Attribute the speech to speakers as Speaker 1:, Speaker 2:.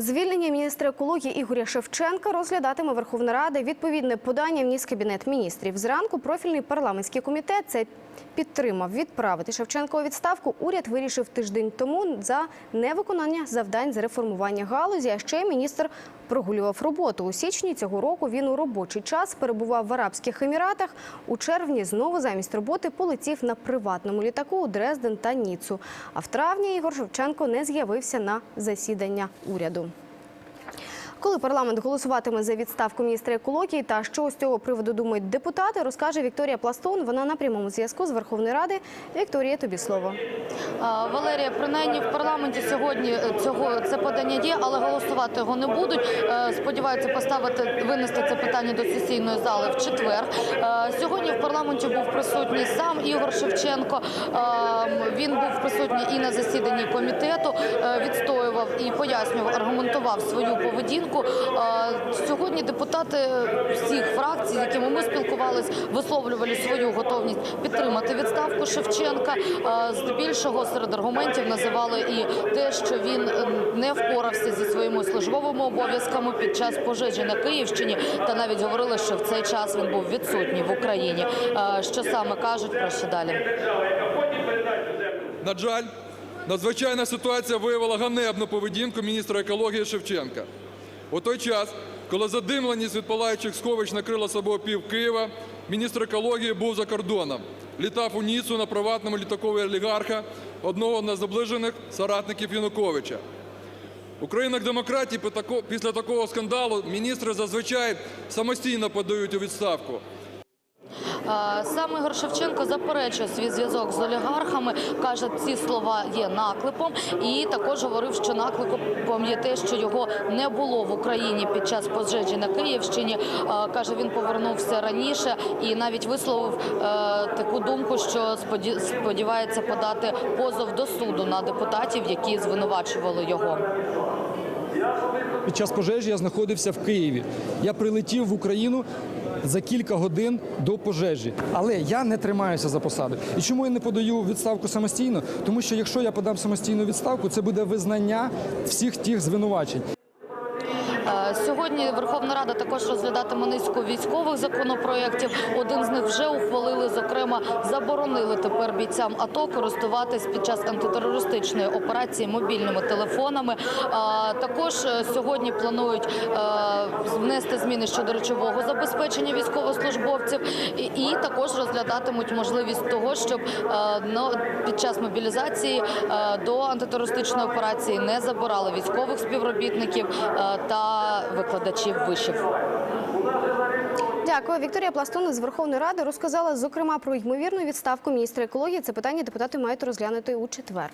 Speaker 1: Звільнення міністра екології Ігоря Шевченка розглядатиме Верховна Рада. Відповідне подання вніс Кабінет міністрів. Зранку профільний парламентський комітет це підтримав відправити Шевченка у відставку. Уряд вирішив тиждень тому за невиконання завдань з реформування галузі. А ще міністр прогулював роботу. У січні цього року він у робочий час перебував в Арабських Еміратах. У червні знову замість роботи полетів на приватному літаку у Дрезден та Ніцу. А в травні Ігор Шевченко не з'явився на засідання уряду. Коли парламент голосуватиме за відставку міністра екології та що з цього приводу думають депутати, розкаже Вікторія Пластун. Вона на прямому зв'язку з Верховної Ради. Вікторія, тобі слово.
Speaker 2: Валерія, принаймні в парламенті сьогодні е, цього це подання є, але голосувати його не будуть. Е, Сподіваються поставити винести це питання до сесійної зали в четвер. Е, Сьогодні в парламенті був присутній сам Ігор Шевченко. Він був присутній і на засіданні комітету, відстоював і пояснював, аргументував свою поведінку. Е, Сьогодні депутати всіх фракцій, з якими ми спілкувалися, висловлювали свою готовність підтримати відставку Шевченка. Здебільшого серед аргументів називали і те, що він е, не впорався зі своїми службовими обов'язками під час пожежі на Київщині, та навіть говорили, що в цей час він був відсутній в Україні. Що саме кажуть про що далі?
Speaker 3: На жаль, надзвичайна ситуація виявила ганебну поведінку міністра екології Шевченка. У той час, коли задимленість від палаючих сховищ накрила собою пів Києва, міністр екології був за кордоном. Літав у Ніцу на приватному літакові олігарха, одного з найзаближених соратників Януковича. У країнах демократії пі- після такого скандалу міністри зазвичай самостійно подають у відставку.
Speaker 2: Е, Сам Ігор Шевченко заперечує свій зв'язок з олігархами. каже, ці слова є наклепом, і також говорив, що наклепом є що його не було в Україні під час пожежі на Київщині. Каже, він повернувся раніше і навіть висловив е, таку думку, що сподівається подати позов до суду на депутатів, які звинувачували його.
Speaker 4: Під час пожежі я знаходився в Києві. Я прилетів в Україну за кілька годин до пожежі. Але я не тримаюся за посаду. І чому я не подаю відставку самостійно? Тому що якщо я подам самостійну відставку, це буде визнання всіх тих звинувачень.
Speaker 2: Сьогодні Верховна Рада також розглядатиме низку військових законопроєктів. Один з них вже ухвалили. Зокрема, заборонили тепер бійцям АТО користуватись під час антитерористичної операції мобільними телефонами. Також е, сьогодні планують е, внести зміни щодо речового забезпечення військовослужбовців, і, також розглядатимуть можливість того, щоб е, ну, під час мобілізації до антитерористичної операції не забирали військових співробітників е, викладачів вишів.
Speaker 1: Дякую. Вікторія Пластун з Верховної Ради розказала зокрема про ймовірну відставку міністра екології. Це питання депутати мають розглянути у четвер.